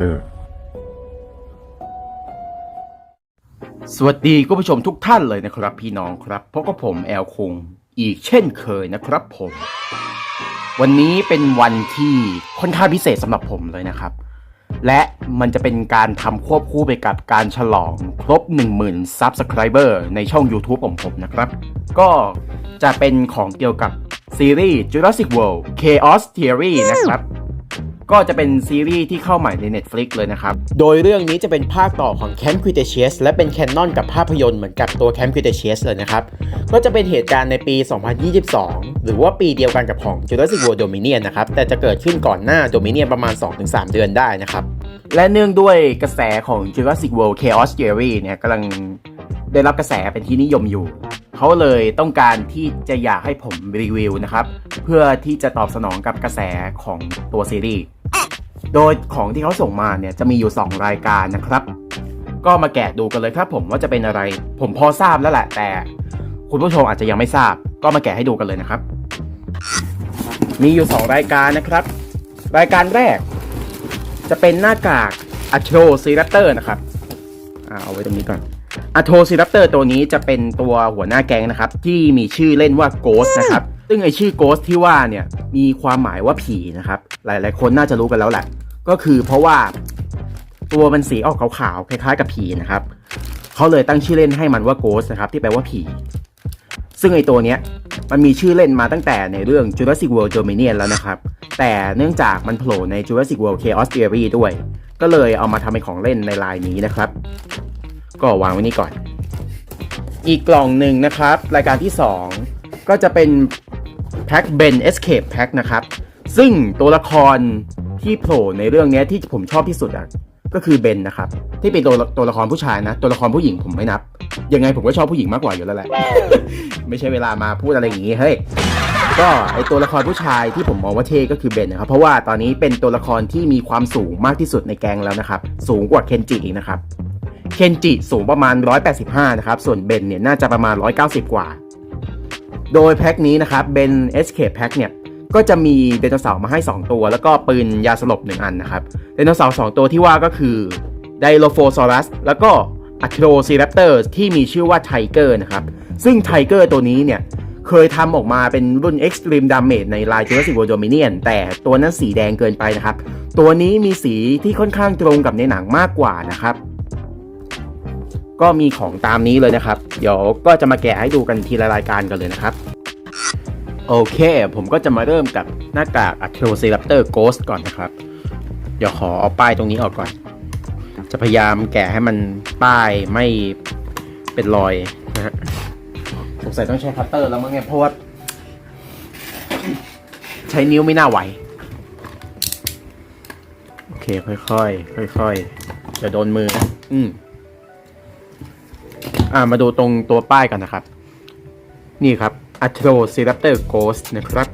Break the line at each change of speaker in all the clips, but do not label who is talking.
Velociraptor
สวัสดีคุณผู้ชมทุกท่านเลยนะครับ พี่น้องครับพบกับผมแอลคงอีกเช่นเคยนะครับผม วันนี้เป็นวันที่ค่อนข้างพิเศษสำหรับผมเลยนะครับ และมันจะเป็นการทำควบคู่ไปกับการฉลองครบ 10,000 Subscriber ในช่อง YouTube ของผมนะครับ ก็จะเป็นของเกี่ยวกับซีรีส์ Jurassic World Chaos Theory นะครับ ก็จะเป็นซีรีส์ที่เข้าใหม่ใน Netflix เลยนะครับ โดยเรื่องนี้จะเป็นภาคต่อของ Camp Cretaceous และเป็นแคนนอนกับภาพยนตร์เหมือนกับตัว Camp Cretaceous เลยนะครับ ก็จะเป็นเหตุการณ์ในปี 2022 หรือว่าปีเดียวกันกับของ Jurassic World Dominion นะครับ แต่จะเกิดขึ้นก่อนหน้า Dominion ประมาณ 2-3 เดือนได้นะครับ และเนื่องด้วยกระแสของ Jurassic World Chaos Theory เนี่ยกำลังได้รับกระแสเป็นที่นิยมอยู่ เขาเลยต้องการที่จะอยากให้ผมรีวิวนะครับ เพื่อที่จะตอบสนองกับกระแสของตัวซีรีส์ โดยของที่เขาส่งมาเนี่ยจะมีอยู่ 2 รายการนะครับ ก็มาแกะดูกันเลยครับ ผมว่าจะเป็นอะไร ผมพอทราบแล้วแหละแต่ คุณผู้ชมอาจจะยังไม่ทราบ ก็มาแกะให้ดูกันเลยนะครับ มีอยู่ 2 รายการนะครับ รายการแรก จะเป็นหน้ากาก a t r o c i r a p t o r นะครับเอาไว้ตรงนี้ก่อน a t r o c i r a p t o r ตัวนี้จะเป็นตัวหัวหน้าแก๊งนะครับ ที่มีชื่อเล่นว่า Ghost นะครับ ซึ่งไอชื่อ Ghost ที่ว่าเนี่ยมีความหมายว่าผีนะครับ หลาย ๆ คนน่าจะรู้กันแล้วแหละ ก็คือเพราะว่าตัวมันสีออกขาวๆคล้ายๆกับผีนะครับเขาเลยตั้งชื่อเล่นให้มันว่า Ghost นะครับที่แปลว่าผี ซึ่งไอตัวเนี้ยมันมีชื่อเล่นมาตั้งแต่ในเรื่อง Jurassic World Dominion แล้วนะครับ แต่เนื่องจากมันโผล่ใน Jurassic World Chaos Theory ด้วย ก็เลยเอามาทำเป็นของเล่นในลายนี้นะครับ ก็วางไว้นี่ก่อน อีกกล่องหนึ่งนะครับ รายการที่ 2 ก็จะเป็น แพ็ค Ben Escape Pack นะครับ ซึ่งตัวละครที่โผล่ในเรื่องนี้ที่ผมชอบที่สุดอะก็คือเบนนะครับ ที่เป็นตัวตัวละครผู้ชายนะ ตัวละครผู้หญิงผมไม่นับ ยังไงผมก็ชอบผู้หญิงมากกว่าอยู่แล้วแหละ ไม่ใช่เวลามาพูดอะไรอย่างงี้เฮ้ยก็ไอตัวละครผู้ชายที่ผมมองว่าเท่ก็คือเบนนะครับ เพราะว่าตอนนี้เป็นตัวละครที่มีความสูงมากที่สุดในแกงแล้วนะครับ สูงกว่าเคนจิอีกนะครับเคนจิสูงประมาณ 185 นะครับ ส่วนเบนเนี่ยน่าจะประมาณ 190 กว่า โดยแพ็คนี้นะครับเบน Escape Pack เนี่ยก็จะมีไดโนเสาร์มาให้ 2 ตัว แล้วก็ปืนยาสลบ 1 อันนะครับไดโนเสาร์2ตัวที่ว่าก็คือไดโลโฟซอรัสแล้วก็อะคิโ c ซี r ร p เตอร์ที่มีชื่อว่าไทเกอร์นะครับ ซึ่งไทเกอร์ตัวนี้เนี่ยเคยทำออกมาเป็นรุ่น Extreme Damage ในลาย Jurassic World Dominion แต่ตัวนั้นสีแดงเกินไปนะครับ ตัวนี้มีสีที่ค่อนข้างตรงกับในหนังมากกว่านะครับ ก็มีของตามนี้เลยนะครับ เดี๋ยวก็จะมาแกะให้ดูกันทีละรายการกันเลยนะครับ โอเค ผมก็จะมาเริ่มกับหน้ากาก a t r o c i r a p t o r Ghost ก่อนนะครับ เดี๋ยวขอเอาป้ายตรงนี้ออกก่อน จะพยายามแกะให้มันป้ายไม่เป็นรอยนะฮะสงสัยต้องใช้คัตเตอร์แล้วมั้งเนี่ยเพราะว่าใช้นิ้วไม่น่าไหว โอเค ค่อยๆค่อยๆเดี๋ยวโดนมือ อืม อ่ามาดูตรงตัวป้ายกันนะครับ นี่ครับ a t r o c i r a p t o r Ghost นะครับ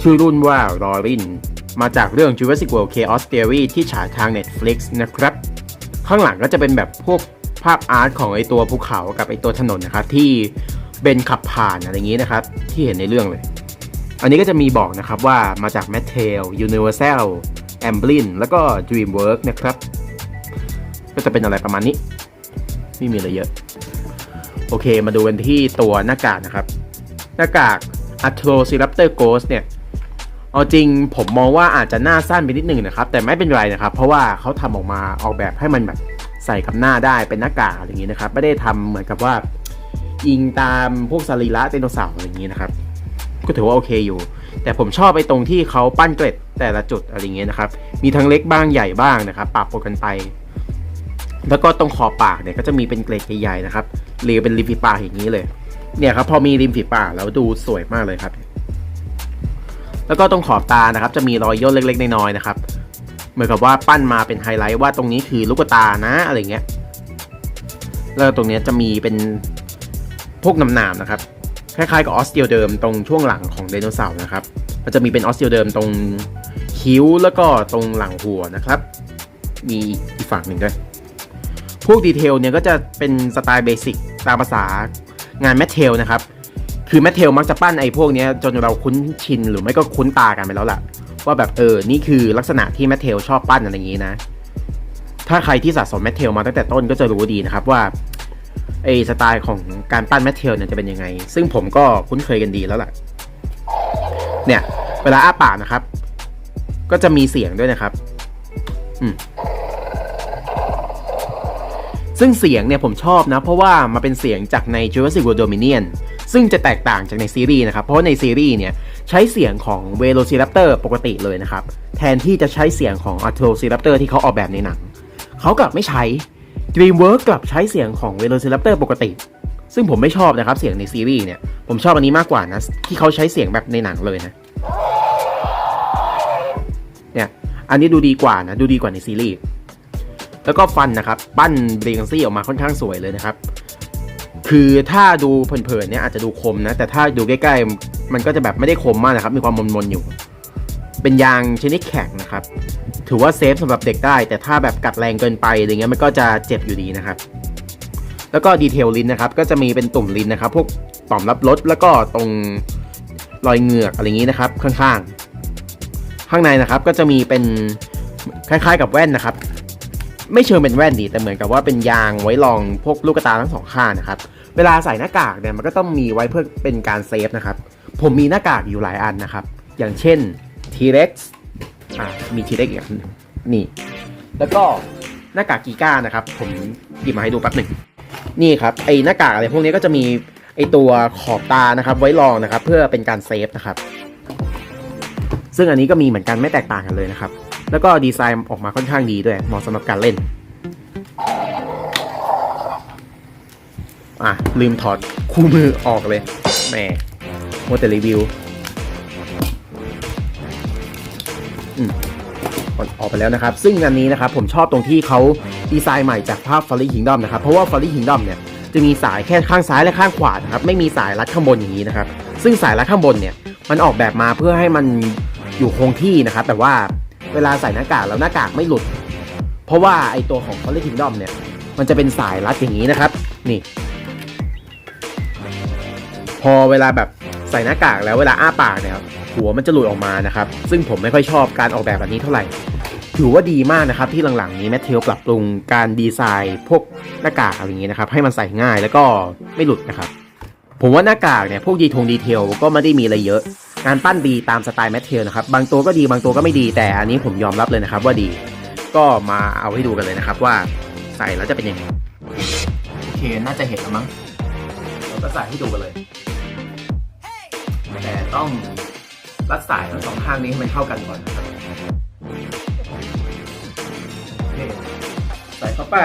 ชื่อรุ่นว่า r o r i n มาจากเรื่อง Jurassic World Chaos Theory ที่ฉายทาง Netflix นะครับ ข้างหลังก็จะเป็นแบบพวกภาพอาร์ตของไอตัวภูเขากับไอตัวถนนนะครับ ที่เบนขับผ่านอะไรอย่างนี้นะครับ ที่เห็นในเรื่องเลย อันนี้ก็จะมีบอกนะครับว่ามาจาก Mattel Universal Amblin แล้วก็ DreamWorks นะครับ ก็จะเป็นอะไรประมาณนี้ ไม่มีอะไรเยอะ โอเคมาดูกันที่ตัวหน้ากากนะครับ หน้ากาก a t r o c i r a p t o r Ghost เนี่ย เอาจริงผมมองว่าอาจจะหน้าสั้นไปนิดหนึ่งนะครับ แต่ไม่เป็นไรนะครับ เพราะว่าเขาทำออกมาออกแบบให้มันแบบใส่กับหน้าได้เป็นหน้ากากอะไรอย่างนี้นะครับ ไม่ได้ทำเหมือนกับว่าอิงตามพวกสรีระไดโนเสาร์อะไรอย่างนี้นะครับ ก็ถือว่าโอเคอยู่ แต่ผมชอบไปตรงที่เขาปั้นเกล็ดแต่ละจุดอะไรอย่างเงี้ยนะครับ มีทั้งเล็กบ้างใหญ่บ้างนะครับ ปรับปนกันไป แล้วก็ตรงขอบปากเนี่ยก็จะมีเป็นเกล็ดใหญ่ๆนะครับเรียเป็นริมฝีปากอย่างนี้เลย เนี่ยครับพอมีริมฝีปากแล้วดูสวยมากเลยครับ แล้วก็ตรงขอบตานะครับ จะมีรอยย่นเล็กๆน้อยๆนะครับ เหมือนกับว่าปั้นมาเป็นไฮไลท์ว่าตรงนี้คือลูกตานะอะไรเงี้ย แล้วตรงเนี้ยจะมีเป็นพวกหนามๆนะครับ คล้ายๆกับออสเตียเดิมตรงช่วงหลังของไดโนเสาร์นะครับ มันจะมีเป็นออสเตียเดิมตรงคิ้วแล้วก็ตรงหลังหัวนะครับ มีอีกฝั่งหนึ่งด้วย พวกดีเทลเนี่ยก็จะเป็นสไตล์เบสิกตามภาษางานแมทเทลนะครับ คือแมทเทลมักจะปั้นไอ้พวกนี้จนเราคุ้นชินหรือไม่ก็คุ้นตากันไปแล้วแหละว่าแบบเออ นี่คือลักษณะที่แมทเทลชอบปั้นอะไรอย่างนี้นะ ถ้าใครที่สะสมแมทเทลมาตั้งแต่ต้นก็จะรู้ดีนะครับว่าไอ้สไตล์ของการปั้นแมทเทลเนี่ยจะเป็นยังไง ซึ่งผมก็คุ้นเคยกันดีแล้วล่ะ เนี่ย เวลาอ้าปากนะครับ ก็จะมีเสียงด้วยนะครับ อืม ซึ่งเสียงเนี่ยผมชอบนะ เพราะว่ามาเป็นเสียงจากใน Jurassic World Dominion ซึ่งจะแตกต่างจากในซีรีส์นะครับ เพราะในซีรีส์เนี่ยใช้เสียงของ Velociraptor ปกติเลยนะครับ แทนที่จะใช้เสียงของ Archaeociraptor ที่เขาออกแบบในหนัง เขากลับไม่ใช้ DreamWorks กลับใช้เสียงของ Velociraptor ปกติ ซึ่งผมไม่ชอบนะครับเสียงในซีรีส์เนี่ยผมชอบอันนี้มากกว่านะที่เขาใช้เสียงแบบในหนังเลยนะเนี่ยอันนี้ดูดีกว่านะดูดีกว่าในซีรีส์ แล้วก็ฟันนะครับ ปั้นเบรกันซี่ออกมาค่อนข้างสวยเลยนะครับ คือถ้าดูเผินๆเนี่ยอาจจะดูคมนะ แต่ถ้าดูใกล้ๆ มันก็จะแบบไม่ได้คมมากนะครับ มีความมนๆอยู่ เป็นยางชนิดแข็งนะครับ ถือว่าเซฟสำหรับเด็กได้ แต่ถ้าแบบกัดแรงเกินไปอะไรเงี้ยมันก็จะเจ็บอยู่ดีนะครับ แล้วก็ดีเทลลิ้นนะครับ ก็จะมีเป็นตุ่มลิ้นนะครับ พวกต่อมรับรสแล้วก็ตรงรอยเหงือกอะไรอย่างนี้นะครับ ข้างๆ ข้างในนะครับก็จะมีเป็นคล้ายๆกับแว่นนะครับ ไม่เชิงเป็นแว่นดีแต่เหมือนกับว่าเป็นยางไว้รองพวกลูกตาทั้งสองข้างนะครับ เวลาใส่หน้ากากเนี่ยมันก็ต้องมีไว้เพื่อเป็นการเซฟนะครับ ผมมีหน้ากากอยู่หลายอันนะครับ อย่างเช่น T-Rex อ่ามี T-Rex อีกอันหนึ่งนี่ แล้วก็หน้ากากกีก้านะครับ ผมหยิบมาให้ดูแป๊บหนึ่งนี่ครับไอหน้ากากอะไรพวกนี้ก็จะมีไอตัวขอบตานะครับ ไว้รองนะครับ เพื่อเป็นการเซฟนะครับ ซึ่งอันนี้ก็มีเหมือนกันไม่แตกต่างกันเลยนะครับ แล้วก็ดีไซน์ออกมาค่อนข้างดีด้วย เหมาะสำหรับการเล่น อะ ลืมถอดคู่มือออกเลยแหมโมแต่รีวิวอืมออกอกไปแล้วนะครับ ซึ่งอันนี้นะครับผมชอบตรงที่เขาดีไซน์ใหม่จากภาพ f a r r y Kingdom นะครับ เพราะว่า f a r r y Kingdom เนี่ยจะมีสายแค่ข้างซ้ายและข้างขวานะครับ ไม่มีสายรัดข้างบนอย่างนี้นะครับ ซึ่งสายรัดข้างบนเนี่ย มันออกแบบมาเพื่อให้มันอยู่คงที่นะครับ แต่ว่า เวลาใส่หน้ากากแล้วหน้ากากไม่หลุด เพราะว่าไอตัวของ f a r r y Kingdom เนี่ย มันจะเป็นสายรัดอย่างนี้นะครับ นี่ พอเวลาแบบใส่หน้ากากแล้วเวลาอ้าปากเนี่ยหัวมันจะหลุดออกมานะครับ ซึ่งผมไม่ค่อยชอบการออกแบบแบบนี้เท่าไหร่ ถือว่าดีมากนะครับ ที่หลังๆนี้แมทเทลปรับปรุงการดีไซน์พวกหน้ากากอะไรอย่างนี้นะครับ ให้มันใส่ง่ายแล้วก็ไม่หลุดนะครับ ผมว่าหน้ากากเนี่ยพวกดีทงดีเทลก็ไม่ได้มีอะไรเยอะ งานปั้นดีตามสไตล์แมทเทลนะครับ บางตัวก็ดีบางตัวก็ไม่ดีแต่อันนี้ผมยอมรับเลยนะครับว่าดี ก็มาเอาให้ดูกันเลยนะครับว่าใส่แล้วจะเป็นยังไงโอเคน่าจะเห็นแล้วมั้งเราก็ใส่ให้ดูกันเลย แต่ต้องรัดสายทั้งสองข้างนี้ให้มันเข้ากันก่อนนะครับใส่เข้าไป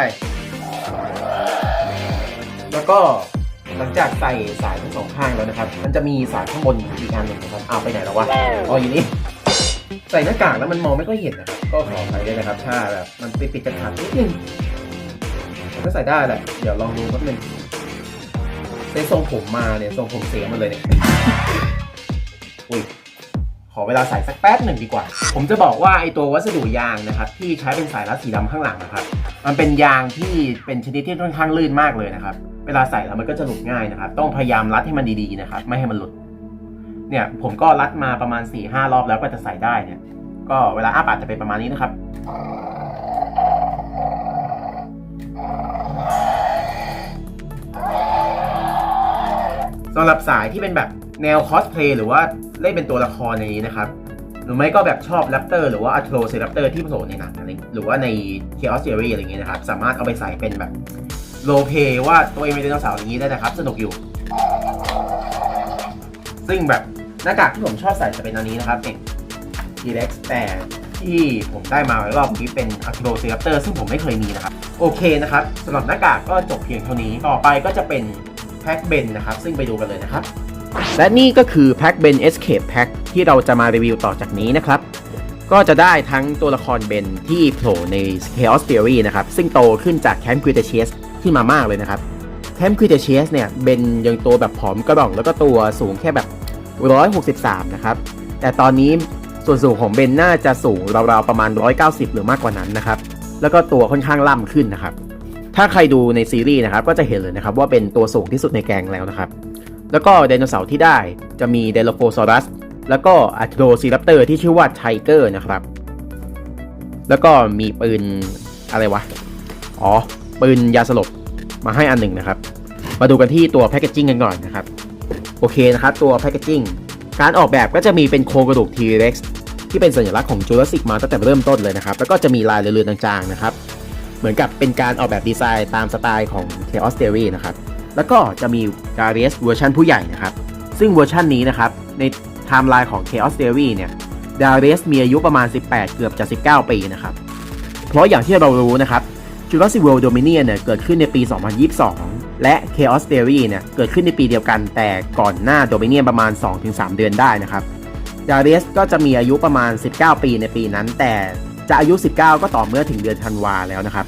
แล้วก็หลังจากใส่สายทั้งสองข้างแล้วนะครับ มันจะมีสายข้างบนอีกอันหนึ่งนะครับเอาไปไหนแล้ววะอ๋ออยู่นี่ใส่หน้ากากแล้วมันมองไม่ค่อยเห็นนะครับก็ขอไปด้วยนะครับถ้าแบบมันไปปิดกระขัดนิดนึงแต่ก็ใส่ได้แหละ เดี๋ยวลองดูแป๊บนึงเซ็ตทรงผมมาเนี่ยทรงผมเสียหมาเลยเนี่ยอุ้ยขอเวลาใส่สักแป๊บหนึ่งดีกว่า ผมจะบอกว่าไอตัววัสดุยางนะครับ ที่ใช้เป็นสายรัดสีดำข้างหลังนะครับ มันเป็นยางที่เป็นชนิดที่ค่อนข้างลื่นมากเลยนะครับ เวลาใส่แล้วมันก็จะหลุดง่ายนะครับ ต้องพยายามรัดให้มันดีๆนะครับ ไม่ให้มันหลุด เนี่ยผมก็รัดมาประมาณ4ี่ห้ารอบแล้วก็จะใส่ได้เนี่ย ก็เวลาอ้าปากจะเป็นประมาณนี้นะครับ สำหรับสายที่เป็นแบบแนวคอสเพลย์หรือว่าเล่นเป็นตัวละครในนี้นะครับ หรือไม่ก็แบบชอบแรปเตอร์หรือว่าอั t โ o เซ r ัปเตอร์ที่ผล่ในหนังอะไรหรือว่าใน Chaos Theory อะไรเงี้ยนะครับ สามารถเอาไปใส่เป็นแบบ โลเพว่าตัวเองเป็นไดโนเสาร์อย่างนี้ได้นะครับ สนุกอยู่ ซึ่งแบบหน้ากากที่ผมชอบใส่จะเป็นอันนี้นะครับเป็น T-Rex แต่ที่ผมได้มารอบนี้เป็น a t r o c i r a p t o r ซึ่งผมไม่เคยมีนะครับ โอเคนะครับสำหรับหน้ากากก็จบเพียงเท่านี้ต่อไปก็จะเป็นแพ็กเบนนะครับ ซึ่งไปดูกันเลยนะครับ และนี่ก็คือแพ็กเบน Escape Pack ที่เราจะมารีวิวต่อจากนี้นะครับ ก็จะได้ทั้งตัวละครเบนที่โผล่ใน Chaos Theory นะครับ ซึ่งโตขึ้นจากแค มป์ค e ิ t เชสที่มามากเลยนะครับแคมป์ค e ิ t เชสเนี่ยเบนยังตัวแบบผอมกระด่องแล้วก็ตัวสูงแค่แบบ 163 นะครับ แต่ตอนนี้ส่วนสูงของเบนน่าจะสูงราวๆประมาณ 190 หรือมากกว่านั้นนะครับ แล้วก็ตัวค่อนข้างล่ำขึ้นนะครับ ถ้าใครดูในซีรีส์นะครับก็จะเห็นเลยนะครับว่าเป็นตัวสูงที่สุดในแกงแล้วนะครับ แล้วก็ไดโนเสาร์ที่ได้จะมีเดโลโฟซอรัสแล้วก็อัตโรซีรัปเตอร์ที่ชื่อว่าไทเกอร์นะครับ แล้วก็มีปืนอะไรวะ อ๋อ ปืนยาสลบมาให้อันหนึ่งนะครับ มาดูกันที่ตัวแพคเกจจิ้งกันก่อนนะครับ โอเคนะครับ ตัวแพคเกจจิ้งการออกแบบก็จะมีเป็นโครงกระดูก T-Rex ที่เป็นสัญลักษณ์ของจูราสสิกมาตั้งแต่เริ่มต้นเลยนะครับ แล้วก็จะมีลายเรือนๆจางๆนะครับ เหมือนกับเป็นการออกแบบดีไซน์ตามสไตล์ของ Chaos Theory นะครับ แล้วก็จะมี g a r i u s เวอร์ชันผู้ใหญ่นะครับ ซึ่งเวอร์ชันนี้นะครับ ในไทม์ไลน์ของ Chaos Theory เนี่ย d a r i u s มีอายุประมาณ 18 เกือบจะ 19 ปีนะครับ เพราะอย่างที่เรารู้นะครับ Jurassic World Dominion เนี่ยเกิดขึ้นในปี 2022 และ Chaos Theory เนี่ยเกิดขึ้นในปีเดียวกันแต่ก่อนหน้า Dominion ประมาณ 2-3 เดือนได้นะครับดาริสก็จะมีอายุประมาณ 19 ปีในปีนั้น แต่จะอายุ 19 ก็ต่อเมื่อถึงเดือนธันวาแล้วนะครับ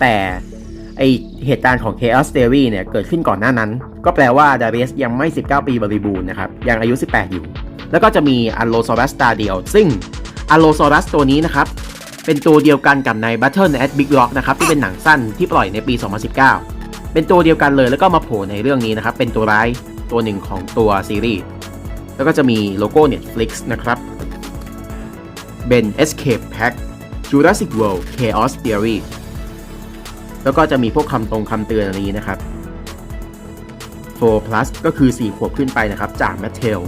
แต่ไอเหตุการณ์ของ Chaos Theory เนี่ยเกิดขึ้นก่อนหน้านั้น ก็แปลว่าดาริสยังไม่ 19 ปีบริบูรณ์นะครับยังอายุ 18 อยู่ แล้วก็จะมี Allosaurus ตาเดียวซึ่ง Allosaurus ตัวนี้นะครับ เป็นตัวเดียวกันกับใน Battle at Big Rock นะครับที่เป็นหนังสั้นที่ปล่อยในปี 2019 เป็นตัวเดียวกันเลยแล้วก็มาโผล่ในเรื่องนี้นะครับ เป็นตัวร้ายตัวหนึ่งของตัวซีรีส์แล้วก็จะมีโลโก้ Netflix นะครับ เป็น Escape Pack Jurassic World Chaos Theory แล้วก็จะมีพวกคำตรงคำเตือนอะไรนี้นะครับ4 plus ก็คือ 4 ขวบขึ้นไปนะครับ จาก m a t t e l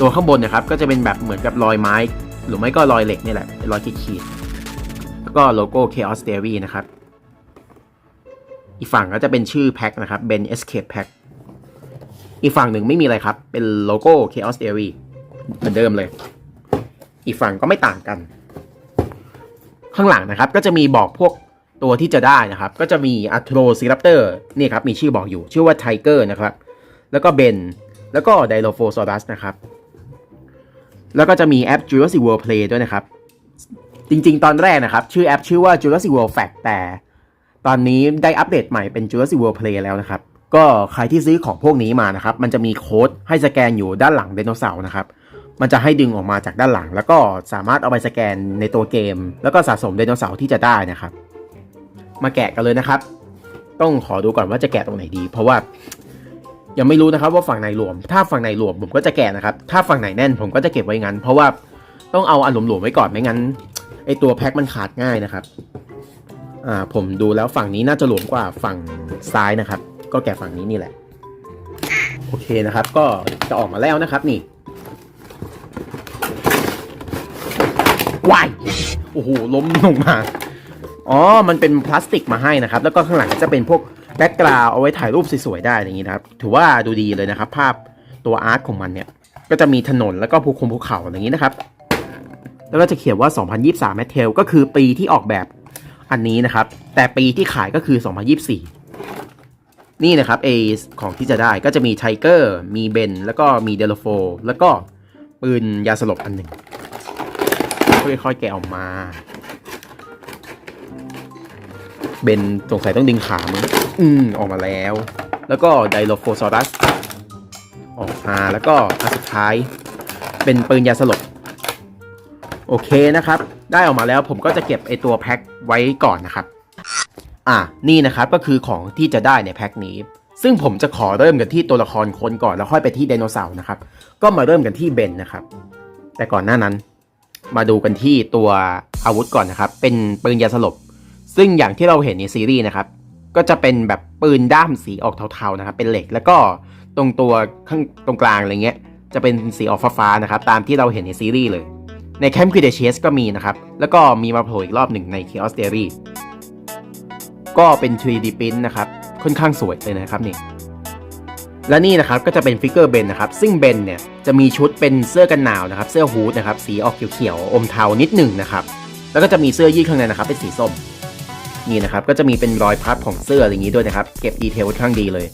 ตัวข้างบนนะครับ ก็จะเป็นแบบเหมือนกับรอยไม้ หรือไม่ก็รอยเหล็กนี่แหละรอยขีดๆแล้วก็โลโก้ Chaos Theory นะครับ อีกฝั่งก็จะเป็นชื่อแพ็คนะครับเป็น Escape Pack อีกฝั่งหนึ่งไม่มีอะไรครับ เป็นโลโก้ Chaos Theory เหมือนเดิมเลย อีกฝั่งก็ไม่ต่างกัน ข้างหลังนะครับก็จะมีบอกพวกตัวที่จะได้นะครับ ก็จะมี a t r o c i r a p t o r นี่ครับ มีชื่อบอกอยู่ ชื่อว่า Tiger นะครับ แล้วก็เบน แล้วก็ Dilophosaurus นะครับ แล้วก็จะมีแอป Jurassic World Play ด้วยนะครับ จริงๆ ตอนแรกนะครับ ชื่อแอปชื่อว่า Jurassic World Fact แต่ ตอนนี้ได้อัปเดตใหม่เป็น Jurassic World Play แล้วนะครับ ก็ใครที่ซื้อของพวกนี้มานะครับ มันจะมีโค้ดให้สแกนอยู่ด้านหลังไดโนเสาร์นะครับ มันจะให้ดึงออกมาจากด้านหลัง แล้วก็สามารถเอาไปสแกนในตัวเกม แล้วก็สะสมไดโนเสาร์ที่จะได้นะครับ มาแกะกันเลยนะครับ ต้องขอดูก่อนว่าจะแกะตรงไหนดี เพราะว่า ยังไม่รู้นะครับว่าฝั่งไหนหลวม ถ้าฝั่งไหนหลวมผมก็จะแกะนะครับ ถ้าฝั่งไหนแน่นผมก็จะเก็บไว้งั้น เพราะว่าต้องเอาอันหลวมๆไว้ก่อนไม่งั้นไอตัวแพ็คมันขาดง่ายนะครับ อ่าผมดูแล้วฝั่งนี้น่าจะหลวมกว่าฝั่งซ้ายนะครับ ก็แกะฝั่งนี้นี่แหละ โอเคนะครับ ก็จะออกมาแล้วนะครับนี่วายโอ้โหล้มลงมา อ๋อ มันเป็นพลาสติกมาให้นะครับ แล้วก็ข้างหลังจะเป็นพวก แบ็กกราวเอาไว้ถ่ายรูปสวยๆได้อย่างนี้นะครับ ถือว่าดูดีเลยนะครับ ภาพตัวอาร์ตของมันเนี่ย ก็จะมีถนนแล้วก็ภูคงภูเขาอย่างนี้นะครับ แล้วก็จะเขียนว่า 2023 m a t e l ก็คือปีที่ออกแบบอันนี้นะครับ แต่ปีที่ขายก็คือ 2024 นี่นะครับเอของที่จะได้ก็จะมีไทเกอร์มีเบนแล้วก็มีเดลโฟแล้วก็ปืนยาสลบอันหนึ่งค่อยๆแกะออกมา เบนสงสัยต้องดึงขามึงอืมออกมาแล้ว แล้วก็ไดโลโฟซอรัส ออกมาแล้วก็อันสุดท้าย เป็นปืนยาสลบ โอเคนะครับ ได้ออกมาแล้วผมก็จะเก็บไอตัวแพ็คไว้ก่อนนะครับ อะนี่นะครับก็คือของที่จะได้ในแพ็คนี้ ซึ่งผมจะขอเริ่มกันที่ตัวละครคนก่อนแล้วค่อยไปที่ไดโนเสาร์นะครับ ก็มาเริ่มกันที่เบนนะครับ แต่ก่อนหน้านั้น มาดูกันที่ตัวอาวุธก่อนนะครับ เป็นปืนยาสลบ ซึ่งอย่างที่เราเห็นในซีรีส์นะครับ ก็จะเป็นแบบปืนด้ามสีออกเทาๆนะครับ เป็นเหล็กแล้วก็ตรงตัวข้างตรงกลางอะไรเงี้ยจะเป็นสีออกฟ้าๆนะครับ ตามที่เราเห็นในซีรีส์เลย ในแคมป์ค e เดเชสก็มีนะครับ แล้วก็มีมาโผล่อีกรอบหนึ่งใน Chaos Theory ก็เป็น 3D print นะครับ ค่อนข้างสวยเลยนะครับนี่และนี่นะครับก็จะเป็นฟิกเกอร์เบนนะครับ ซึ่งเบนเนี่ยจะมีชุดเป็นเสื้อกันหนาวนะครับ เสื้อฮูดนะครับ สีออกเขียวๆอมเทานิดหนึ่งนะครับ แล้วก็จะมีเสื้อยืดข้างในนะครับ เป็นสีส้ม นี่นะครับก็จะมีเป็นรอยพับของเสื้ออะไรอย่างนี้ด้วยนะครับ เก็บดีเทลค่อนข้างดีเลย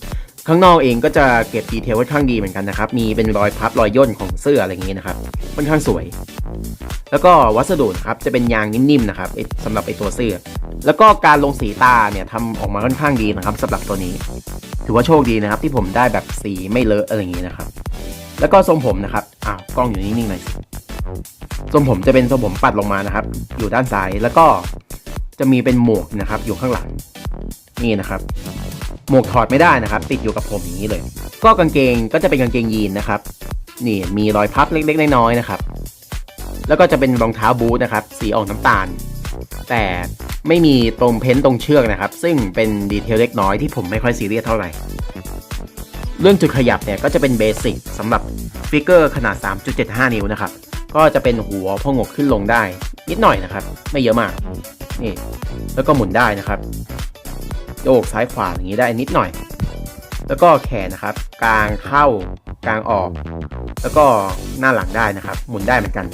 ข้างนอกเองก็จะเก็บดีเทลค่อนข้างดีเหมือนกันนะครับ มีเป็นรอยพับรอยย่นของเสื้ออะไรอย่างนี้นะครับค่อนข้างสวย แล้วก็วัสดุนะครับจะเป็นยางนิ่มๆนะครับไอ้สำหรับไอตัวเสื้อ แล้วก็การลงสีตาเนี่ยทำออกมาค่อนข้างดีนะครับสำหรับตัวนี้ ถือว่าโชคดีนะครับ ที่ผมได้แบบสีไม่เลอะอะไรอย่างนี้นะครับแล้วก็ทรงผมนะครับ อ้าวกล้องอยู่นิ่งๆหน่อยทรงผมจะเป็นทรงผมปัดลงมานะครับ อยู่ด้านซ้าย แล้วก็ จะมีเป็นหมวกนะครับ อยู่ข้างหลังนี่นะครับ หมวกถอดไม่ได้นะครับ ติดอยู่กับผมอย่างนี้เลย ก็กางเกงก็จะเป็นกางเกงยีนนะครับ นี่มีรอยพับเล็กๆน้อยๆนะครับ แล้วก็จะเป็นรองเท้าบูทนะครับ สีออกน้ำตาล แต่ไม่มีตรงเพ้นท์ตรงเชือกนะครับ ซึ่งเป็นดีเทลเล็กน้อยที่ผมไม่ค่อยซีเรียสเท่าไหร่เรื่องจุดขยับเนี่ยก็จะเป็นเบสิกสำหรับฟิกเกอร์ขนาด 3.75 นิ้วนะครับ ก็จะเป็นหัวพองกขึ้นลงได้ นิดหน่อยนะครับ ไม่เยอะมาก นี่ แล้วก็หมุนได้นะครับโยกซ้ายขวาอย่างนี้ได้นิดหน่อย แล้วก็แขนนะครับ กลางเข้ากลางออก แล้วก็หน้าหลังได้นะครับ หมุนได้เหมือนกัน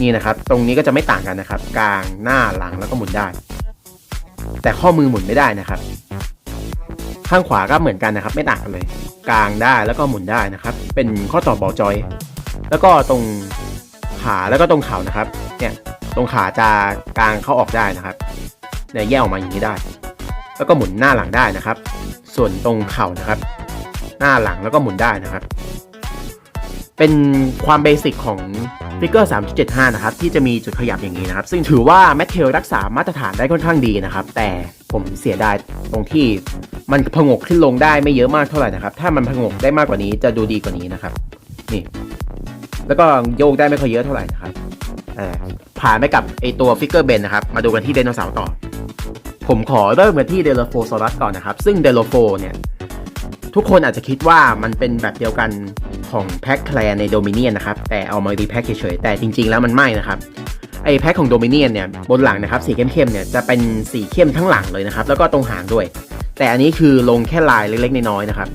นี่นะครับ ตรงนี้ก็จะไม่ต่างกันนะครับ กลางหน้าหลังแล้วก็หมุนได้ แต่ข้อมือหมุนไม่ได้นะครับ ข้างขวาก็เหมือนกันนะครับ ไม่ต่างกันเลย กลางได้แล้วก็หมุนได้นะครับ เป็นข้อต่อบอลจอย แล้วก็ตรงขาแล้วก็ตรงเข่านะครับ เนี่ย ตรงขาจะกลางเข้าออกได้นะครับเนี่ยแยกออกมาอย่างนี้ได้ แล้วก็หมุนหน้าหลังได้นะครับ ส่วนตรงเข่านะครับ หน้าหลังแล้วก็หมุนได้นะครับ เป็นความเบสิกของฟิกเกอร์3.75 นะครับ ที่จะมีจุดขยับอย่างนี้นะครับ ซึ่งถือว่าแมทเทลรักษามาตรฐานได้ค่อนข้างดีนะครับ แต่ผมเสียดายตรงที่มันผงกขึ้นลงได้ไม่เยอะมากเท่าไหร่นะครับ ถ้ามันผงกได้มากกว่านี้จะดูดีกว่านี้นะครับ นี่ แล้วก็โยกได้ไม่ค่อยเยอะเท่าไหร่นะครับ ผ่านไปกับไอตัวฟิกเกอร์เบนนะครับ มาดูกันที่ไดโนเสาร์ต่อ ผมขอเริ่มกันที่เดโลโฟซอรัสก่อนนะครับ ซึ่งเดโลโฟเนี่ย ทุกคนอาจจะคิดว่ามันเป็นแบบเดียวกันของแพ็คแคลในโดมิเนียนนะครับ แต่เอามารีแพ็คเฉยๆ แต่จริงๆแล้วมันไม่นะครับไอแพ็คของโดมิเนียนเนี่ยบนหลังนะครับสีเข้มๆเนี่ยจะเป็นสีเข้มทั้งหลังเลยนะครับ แล้วก็ตรงหางด้วย แต่อันนี้คือลงแค่ลายเล็กๆน้อยๆนะครับ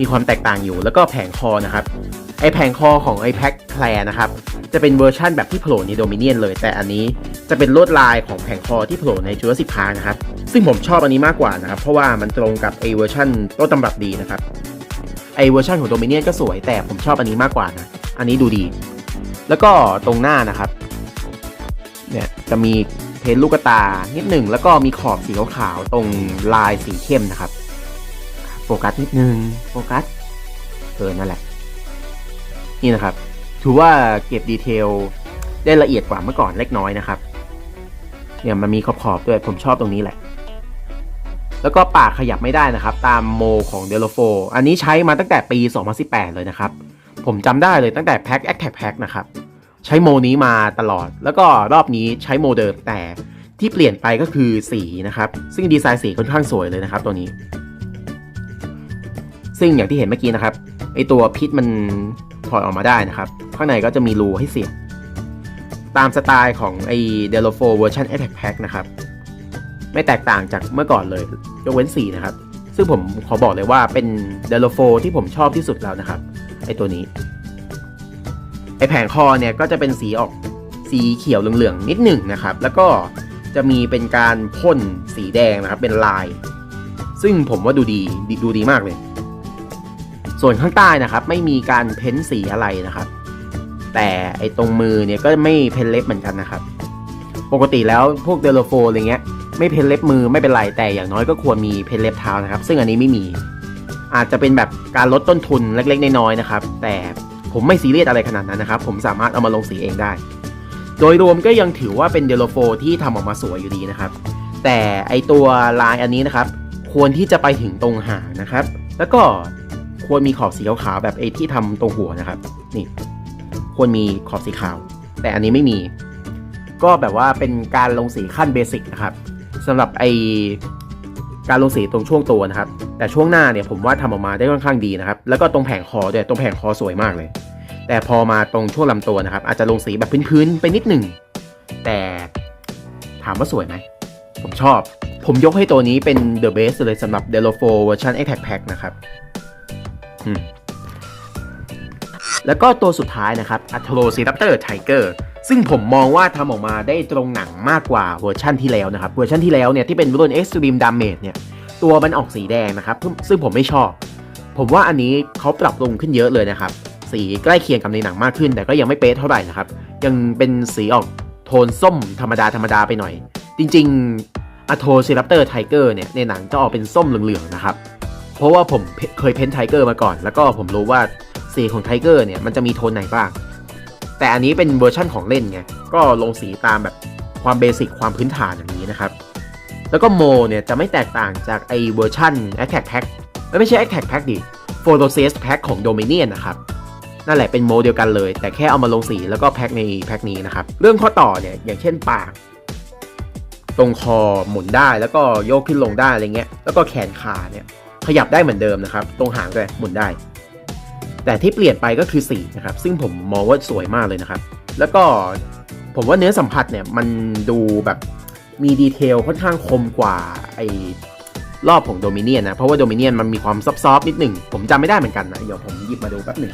มีความแตกต่างอยู่แล้วก็แผงคอนะครับไอแผงคอของไอแพ็คแคลนะครับ จะเป็นเวอร์ชั่นแบบที่โผล่ในโดมิเนียนเลย แต่อันนี้จะเป็นลวดลายของแผงคอที่โผล่ในจูราสสิกพาร์นะครับ ซึ่งผมชอบอันนี้มากกว่านะครับ เพราะว่ามันตรงกับไอเวอร์ชันต้นตำรับดีนะครับ ไอเวอร์ชันของโดมิเนียนก็สวย แต่ผมชอบอันนี้มากกว่านะ อันนี้ดูดี แล้วก็ตรงหน้านะครับ เนี่ยจะมีเพนลูกตา นิดหนึ่ง แล้วก็มีขอบสีขาวๆตรงลายสีเข้มนะครับ โฟกัสนิดนึง โฟกัสเกินนั่นแหละ นี่นะครับ ถือว่าเก็บดีเทลได้ละเอียดกว่าเมื่อก่อนเล็กน้อยนะครับ เนี่ยมันมีขอบๆด้วยผมชอบตรงนี้แหละ แล้วก็ปากขยับไม่ได้นะครับ ตามโมของเดลโฟอันนี้ใช้มาตั้งแต่ปี 2018 เลยนะครับ ผมจำได้เลยตั้งแต่แพ็คแอคแท็กแพ็คนะครับ ใช้โมนี้มาตลอด แล้วก็รอบนี้ใช้โมเดิมแต่ที่เปลี่ยนไปก็คือสีนะครับ ซึ่งดีไซน์สีค่อนข้างสวยเลยนะครับ ตัวนี้ ซึ่งอย่างที่เห็นเมื่อกี้นะครับไอตัวพิษมัน ถอดออกมาได้นะครับ ข้างในก็จะมีรูให้เสียบตามสไตล์ของไอเดลโฟเวอร์ชัน Attack Pack นะครับ ไม่แตกต่างจากเมื่อก่อนเลย ยกเว้นสีนะครับ ซึ่งผมขอบอกเลยว่าเป็นเดลโฟที่ผมชอบที่สุดแล้วนะครับ ไอตัวนี้ ไอแผงคอเนี่ยก็จะเป็นสีออกสีเขียวเหลืองๆ นิดหนึ่งนะครับ แล้วก็จะมีเป็นการพ่นสีแดงนะครับ เป็นลาย ซึ่งผมว่าดูดีดูดีมากเลย ส่วนข้างใต้นะครับไม่มีการเพ้นสีอะไรนะครับ แต่ไอตรงมือเนี่ยก็ไม่เพ้นเล็บเหมือนกันนะครับ ปกติแล้วพวกเดลโฟอะไรเงี้ยไม่เพ้นเล็บมือไม่เป็นไรแต่อย่างน้อยก็ควรมีเพ้นเล็บเท้านะครับ ซึ่งอันนี้ไม่มี อาจจะเป็นแบบการลดต้นทุนเล็กๆน้อยๆนะครับ แต่ผมไม่ซีเรียสอะไรขนาดนั้นนะครับ ผมสามารถเอามาลงสีเองได้ โดยรวมก็ยังถือว่าเป็นเดลโฟที่ทำออกมาสวยอยู่ดีนะครับ แต่ไอตัวลายอันนี้นะครับ ควรที่จะไปถึงตรงหางนะครับ แล้วก็ ควรมีขอบสีขาวๆแบบไอที่ทำตรงหัวนะครับ นี่ ควรมีขอบสีขาว แต่อันนี้ไม่มี ก็แบบว่าเป็นการลงสีขั้นเบสิกนะครับสำหรับไอการลงสีตรงช่วงตัวนะครับ แต่ช่วงหน้าเนี่ยผมว่าทำออกมาได้ค่อนข้างดีนะครับ แล้วก็ตรงแผงคอด้วยตรงแผงคอสวยมากเลย แต่พอมาตรงช่วงลำตัวนะครับ อาจจะลงสีแบบพื้นๆไปนิดหนึ่ง แต่ถามว่าสวยไหม ผมชอบ ผมยกให้ตัวนี้เป็น the best เลยสำหรับ d e l o f o เวอร์ชัน Attack Pack นะครับ แล้วก็ตัวสุดท้ายนะครับ a t r o c i r a p t o r Tiger ซึ่งผมมองว่าทำออกมาได้ตรงหนังมากกว่าเวอร์ชันที่แล้วนะครับ เวอร์ชันที่แล้วเนี่ยที่เป็นรุ่น Extreme Damage เนี่ย ตัวมันออกสีแดงนะครับ ซึ่งผมไม่ชอบ ผมว่าอันนี้เขาปรับปรุงขึ้นเยอะเลยนะครับ สีใกล้เคียงกับในหนังมากขึ้น แต่ก็ยังไม่เป๊ะเท่าไหร่นะครับ ยังเป็นสีออกโทนส้มธรรมดาธรรมดาไปหน่อย จริงๆอะโทซิรัปเตอร์ไทเกอร์เนี่ยในหนังจะออกเป็นส้มเหลืองๆนะครับ เพราะว่าผมเคยเพ้นไทเกอร์มาก่อน แล้วก็ผมรู้ว่าสีของไทเกอร์เนี่ยมันจะมีโทนไหนบ้าง แต่อันนี้เป็นเวอร์ชั่นของเล่นไง ก็ลงสีตามแบบความเบสิกความพื้นฐานอย่างนี้นะครับ แล้วก็โมเนี่ยจะไม่แตกต่างจากไอเวอร์ชัน Attack Pack ไม่ใช่ Attack Pack ดิ p h o t o s e s Pack ของ Dominion นะครับ นั่นแหละเป็นโมเดียวกันเลย แต่แค่เอามาลงสีแล้วก็แพ็คในแพ็คนี้นะครับ เรื่องข้อต่อเนี่ยอย่างเช่นปากตรงคอหมุนได้แล้วก็โยกขึ้นลงได้อะไรเงี้ย แล้วก็แขนขาเนี่ย ขยับได้เหมือนเดิมนะครับ ตรงหางด้หมุนได้ แต่ที่เปลี่ยนไปก็คือสีนะครับ ซึ่งผมมองว่าสวยมากเลยนะครับ แล้วก็ผมว่าเนื้อสัมผัสเนี่ยมันดูแบบมีดีเทลค่อนข้างคมกว่าไอ้รอบของโดมิเนียนนะ เพราะว่าโดมิเนียนมันมีความซับซ้อนนิดหนึ่ง ผมจำไม่ได้เหมือนกันนะ เดี๋ยวผมหยิบมาดูแป๊บหนึ่ง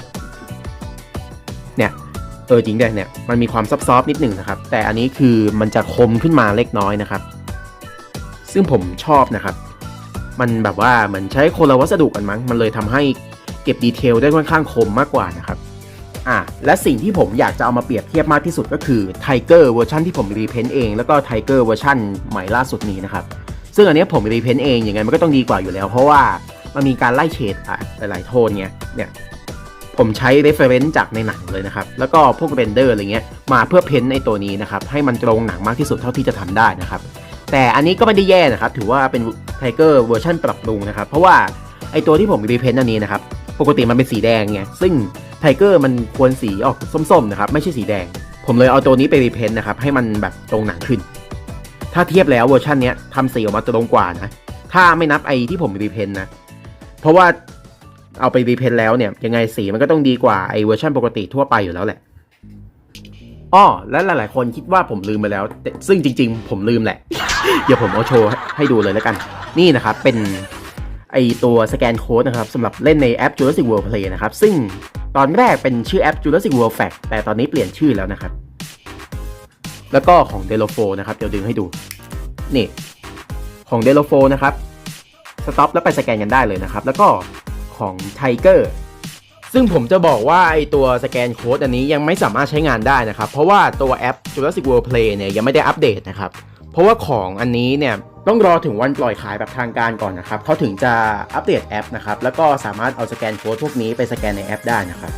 เนี่ยเออจริงด้วยเนี่ยมันมีความซับซ้อนนิดหนึ่งนะครับ แต่อันนี้คือมันจะคมขึ้นมาเล็กน้อยนะครับ ซึ่งผมชอบนะครับ มันแบบว่าเหมือนใช้คนละวัสดุกันมั้ง มันเลยทำให้เก็บดีเทลได้ค่อนข้างคมมากกว่านะครับอะและสิ่งที่ผมอยากจะเอามาเปรียบเทียบมากที่สุดก็คือ Tiger เวอร์ชันที่ผมรีเพนต์เอง แล้วก็ Tiger เวอร์ชันใหม่ล่าสุดนี้นะครับ ซึ่งอันนี้ผมรีเพนต์เองอยังไงมันก็ต้องดีกว่าอยู่แล้ว เพราะว่ามันมีการไล่เฉดอะหลาย ๆ โทนเนี้ยเนี่ยผมใช้ reference จากในหนังเลยนะครับ แล้วก็พวกเรนเดอร์อะไรเงี้ยมาเพื่อเพ้นในตัวนี้นะครับ ให้มันตรงหนังมากที่สุดเท่าที่จะทำได้นะครับ แต่อันนี้ก็ไม่ได้แย่นะครับ ถือว่าเป็น Tiger เวอร์ชันปรับปรุงนะครับ เพราะว่าไอตัวที่ผมรีเพนต์อันนี้นะครับ ปกติมันเป็นสีแดงไง ซึ่งไทเกอร์มันควรสีออกส้มๆนะครับ ไม่ใช่สีแดง ผมเลยเอาตัวนี้ไปรีเพนต์นะครับ ให้มันแบบตรงหนังขึ้น ถ้าเทียบแล้วเวอร์ชันนี้ทำสีออกมาตรงกว่านะ ถ้าไม่นับไอที่ผมรีเพนต์นะ เพราะว่าเอาไปรีเพนต์แล้วเนี่ยยังไงสีมันก็ต้องดีกว่าไอเวอร์ชันปกติทั่วไปอยู่แล้วแหละ อ้อและหลายๆ คนคิดว่าผมลืมไปแล้ว ซึ่งจริง ๆ ผมลืมแหละ เดี๋ยวผมเอาโชว์ให้ดูเลยแล้วกัน นี่นะครับ เป็นไอตัวสแกนโค้ดนะครับสำหรับเล่นในแอป Jurassic World Play นะครับ ซึ่งตอนแรกเป็นชื่อแอป Jurassic World Fact แต่ตอนนี้เปลี่ยนชื่อแล้วนะครับ แล้วก็ของ d e l o f o นะครับ เดี๋ยวดึงให้ดู นี่ ของ d e l o f o นะครับ สต็อปแล้วไปสแกนกันได้เลยนะครับ แล้วก็ของ Tiger ซึ่งผมจะบอกว่าไอตัวสแกนโค้ดอันนี้ยังไม่สามารถใช้งานได้นะครับ เพราะว่าตัวแอป Jurassic World Play เนี่ยยังไม่ได้อัปเดตนะครับ เพราะว่าของอันนี้เนี่ยต้องรอถึงวันปล่อยขายแบบทางการก่อนนะครับเขาถึงจะอัปเดตแอปนะครับ แล้วก็สามารถเอาสแกนโค้ดพวกนี้ไปสแกนในแอปได้นะครับ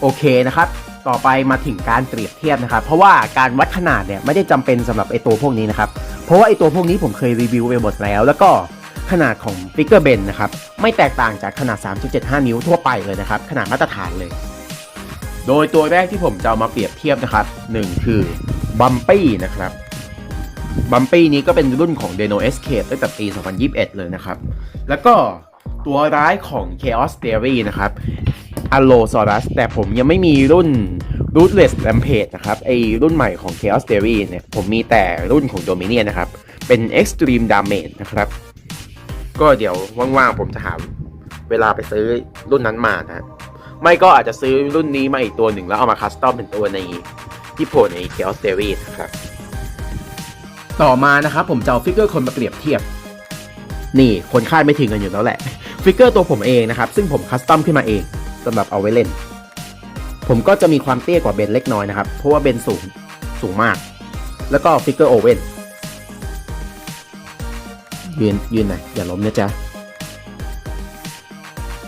โอเคนะครับ ต่อไปมาถึงการเปรียบเทียบนะครับ เพราะว่าการวัดขนาดเนี่ยไม่ได้จำเป็นสำหรับไอตัวพวกนี้นะครับ เพราะว่าไอตัวพวกนี้ผมเคยรีวิวไปหมดแล้ว แล้วก็ ขนาดของฟิกเกอร์เบนนะครับไม่แตกต่างจากขนาด 3.75 นิ้วทั่วไปเลยนะครับ ขนาดมาตรฐานเลย โดยตัวแรกที่ผมจะเอามาเปรียบเทียบนะครับหนึ่งคือบัมปี้นะครับบัมปี้นี้ก็เป็นรุ่นของ Deno Escape ตั้งแต่ปี 2021 เลยนะครับ แล้วก็ตัวร้ายของ Chaos Theory นะครับ a l o s a u r u s แต่ผมยังไม่มีรุ่น Ruthless Rampage นะครับ ไอรุ่นใหม่ของ Chaos Theory เนี่ย ผมมีแต่รุ่นของ Dominion นะครับ เป็น Extreme Damage นะครับ ก็เดี๋ยวว่างๆผมจะหาเวลาไปซื้อรุ่นนั้นมานะไม่ก็อาจจะซื้อรุ่นนี้มาอีกตัวหนึ่งแล้วเอามาคัสตอมเป็นตัวในที่โผล่ใน Chaos Theory นะครับ ต่อมานะครับผมจะเอาฟิกเกอร์คนมาเปรียบเทียบ นี่คนคาดไม่ถึงกันอยู่แล้วแหละ ฟิกเกอร์ตัวผมเองนะครับ ซึ่งผมคัสตอมขึ้นมาเองสำหรับเอาไว้เล่น ผมก็จะมีความเตี้ยกว่าเบนเล็กน้อยนะครับ เพราะว่าเบนสูงสูงมาก แล้วก็ฟิกเกอร์โอเว่น ยืนยืนหน่อยอย่าล้มนะจ๊ะ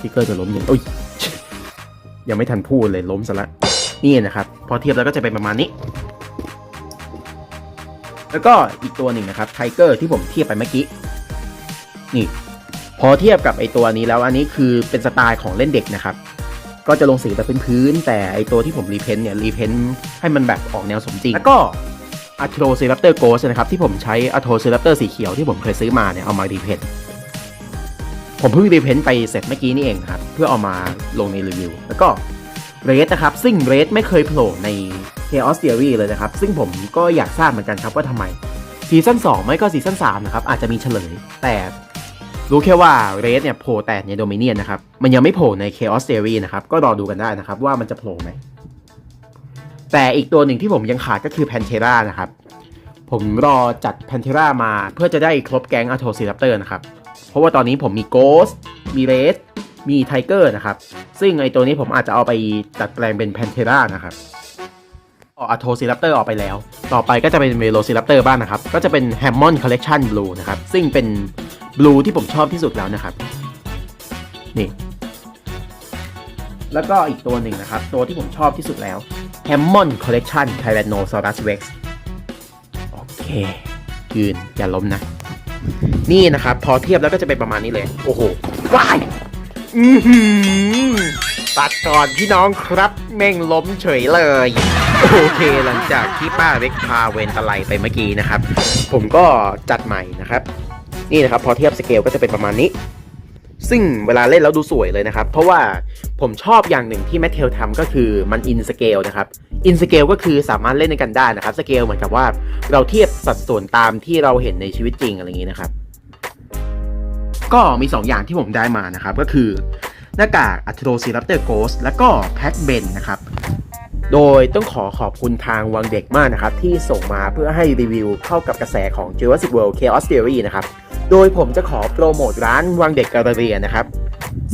ฟิกเกอร์จะล้มอยังอุ้ยยังไม่ทันพูดเลยล้มซะละนี่นะครับ พอเทียบแล้วก็จะเป็นประมาณนี้ แล้วก็อีกตัวหนึ่งนะครับไทเกอร์ที่ผมเทียบไปเมื่อกี้นี่พอเทียบกับไอตัวนี้แล้วอันนี้คือเป็นสไตล์ของเล่นเด็กนะครับ ก็จะลงสีแบบพื้นๆแต่ไอตัวที่ผมรีเพนต์เนี่ยรีเพนต์ให้มันแบบออกแนวสมจริง แล้วก็ อั t โ o ซรัปเตอร์โกสนะครับที่ผมใช้อั t โ o ซรัปเตอร์สีเขียวที่ผมเคยซื้อมาเนี่ยเอามารีเพนผมเพิ่งรีเพนไปเสร็จเมื่อกี้นี่เองนะครับ เพื่อเอามาลงในรีวิว แล้วก็เรสนะครับ ซึ่งเรสไม่เคยโผล่ใน Chaos Theory เลยนะครับ ซึ่งผมก็อยากทราบเหมือนกันครับว่าทำไมซีซั่น2 ไม่ก็ซีซั่น3นะครับ อาจจะมีเฉลย แต่รู้แค่ว่าเรสเนี่ยโผล่แต่ในโดมิเนียนนะครับ มันยังไม่โผล่ใน Chaos Theory นะครับ ก็รอดูกันได้นะครับว่ามันจะโผล่ไหม แต่อีกตัวหนึ่งที่ผมยังขาดก็คือ Pantera นะครับ ผมรอจัด Pantera มาเพื่อจะได้ครบแก๊ง a t o c i r a p t o r นะครับ เพราะว่าตอนนี้ผมมี Ghost มี Red มี Tiger นะครับ ซึ่งไอตัวนี้ผมอาจจะเอาไปจัดแปลงเป็น Pantera นะครับอัโทซิรัปเตอร์ออกไปแล้ว ต่อไปก็จะเป็นเวโ c ซิรัปเตอร์บ้างนะครับ ก็จะเป็น Hammond Collection Blue นะครับ ซึ่งเป็น Blue ที่ผมชอบที่สุดแล้วนะครับ นี่ แล้วก็อีกตัวหนึ่งนะครับ ตัวที่ผมชอบที่สุดแล้ว Hammond Collection Tyrannosaurus Rex โอเค ยืน อย่าล้มนะ นี่นะครับ พอเทียบแล้วก็จะเป็นประมาณนี้เลย โอ้โหว้ายอือหือตัดก่อนพี่น้องครับ แม่งล้มเฉยเลย โอเคหลังจากที่ป้าเล็กพาเวนตะไลไปเมื่อกี้นะครับ ผมก็จัดใหม่นะครับ นี่นะครับ พอเทียบสเกลก็จะเป็นประมาณนี้ ซึ่งเวลาเล่นแล้วดูสวยเลยนะครับ เพราะว่าผมชอบอย่างหนึ่งที่แมทเทลทำก็คือมันอินสเกลนะครับอินสเกลก็คือสามารถเล่นในกันได้นะครับสเกลเหมือนกับว่าเราเทียบสัดส่วนตามที่เราเห็นในชีวิตจริงอะไรอย่างนี้นะครับ ก็มี 2 อย่างที่ผมได้มานะครับ ก็คือหน้ากากอัตโรซิรัปเตอร์โกสและก็แพ็กเบนนะครับโดยต้องขอขอบคุณทางวังเด็กมากนะครับ ที่ส่งมาเพื่อให้รีวิวเข้ากับกระแสของ Jurassic World Chaos Theory นะครับ โดยผมจะขอโปรโมทร้านวังเด็กกาลาเรียนะครับ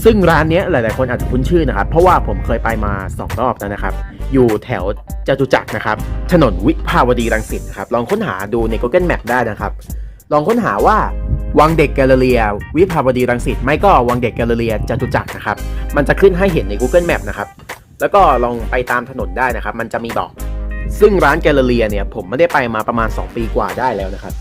ซึ่งร้านนี้หลาย ๆ คนอาจจะคุ้นชื่อนะครับ เพราะว่าผมเคยไปมา 2 รอบแล้วนะครับ อยู่แถวจตุจักรนะครับ ถนนวิภาวดีรังสิตครับ ลองค้นหาดูใน Google Map ได้นะครับ ลองค้นหาว่าวังเด็กแกลเลเรีย วิภาวดีรังสิตไม่ก็วังเด็กแกลเลเรียจตุจักรนะครับ มันจะขึ้นให้เห็นใน Google Map นะครับ แล้วก็ลองไปตามถนนได้นะครับ มันจะมีบอก ซึ่งร้านแกลเลเรียเนี่ยผมไม่ได้ไปมาประมาณ 2 ปีกว่าได้แล้วนะครับ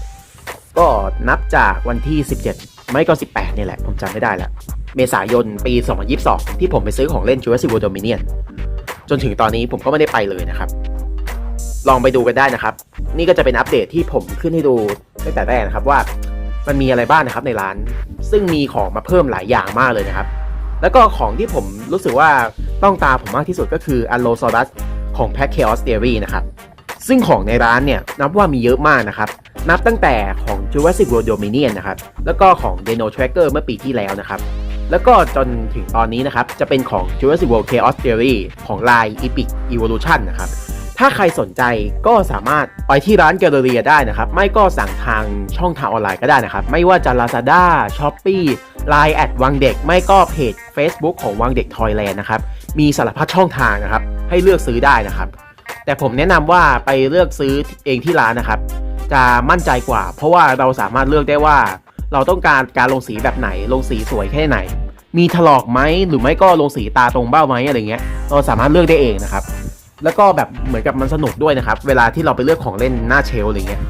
ก็นับจากวันที่ 17 ไม่ก็ 18เนี่ยแหละ ผมจำไม่ได้ล้วเมษายนปี 2022 ที่ผมไปซื้อของเล่น Jurassic World Dominion จนถึงตอนนี้ผมก็ไม่ได้ไปเลยนะครับ ลองไปดูกันได้นะครับ นี่ก็จะเป็นอัปเดตที่ผมขึ้นให้ดูตั้งแต่แรกนะครับว่ามันมีอะไรบ้างนะครับในร้าน ซึ่งมีของมาเพิ่มหลายอย่างมากเลยนะครับ แล้วก็ของที่ผมรู้สึกว่าต้องตาผมมากที่สุดก็คือ a l l o s a u r u s ของ Pack Chaos Theory นะครับ ซึ่งของในร้านเนี่ยนับว่ามีเยอะมากนะครับ นับตั้งแต่ของ Jurassic World Dominion นะครับ แล้วก็ของ Dino Tracker เมื่อปีที่แล้วนะครับ แล้วก็จนถึงตอนนี้นะครับ จะเป็นของ Jurassic World Chaos Theory ของ Line Epic Evolution นะครับ ถ้าใครสนใจก็สามารถไปที่ร้านแกลเลอเรียได้นะครับ ไม่ก็สั่งทางช่องทางออนไลน์ก็ได้นะครับ ไม่ว่าจะ Lazada, Shopee, Line แอดวังเด็ก ไม่ก็เพจ Facebook ของวังเด็กทอยแลนด์นะครับ มีสารพัดช่องทางนะครับ ให้เลือกซื้อได้นะครับ แต่ผมแนะนำว่าไปเลือกซื้อเองที่ร้านนะครับ จะมั่นใจกว่า เพราะว่าเราสามารถเลือกได้ว่า เราต้องการการลงสีแบบไหน ลงสีสวยแค่ไหน มีถลอกไหมหรือไม่ก็ลงสีตาตรงเบ้าไหมอะไรเงี้ย เราสามารถเลือกได้เองนะครับ แล้วก็แบบเหมือนกับมันสนุกด้วยนะครับ เวลาที่เราไปเลือกของเล่นหน้าเชลอะไรเงี้ย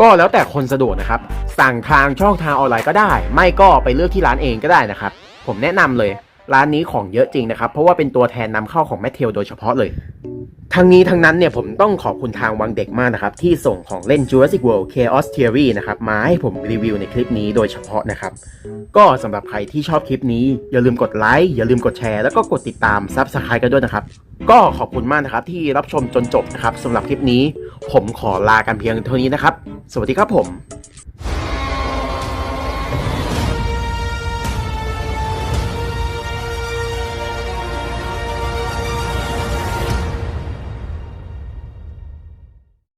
ก็แล้วแต่คนสะดวกนะครับ สั่งทางช่องทางออนไลน์ก็ได้ ไม่ก็ไปเลือกที่ร้านเองก็ได้นะครับ ผมแนะนำเลย ร้านนี้ของเยอะจริงนะครับ เพราะว่าเป็นตัวแทนนำเข้าของแมทเทลโดยเฉพาะเลยทั้งนี้ทั้งนั้นเนี่ยผมต้องขอบคุณทางวังเด็กมากนะครับ ที่ส่งของเล่น Jurassic World Chaos Theory นะครับ มาให้ผมรีวิวในคลิปนี้โดยเฉพาะนะครับ ก็สำหรับใครที่ชอบคลิปนี้ อย่าลืมกดไลค์อย่าลืมกดแชร์ แล้วก็กดติดตามซับสไครต์กันด้วยนะครับ ก็ขอบคุณมากนะครับที่รับชมจนจบนะครับสำหรับคลิปนี้ ผมขอลากันเพียงเท่านี้นะครับ สวัสดีครับผม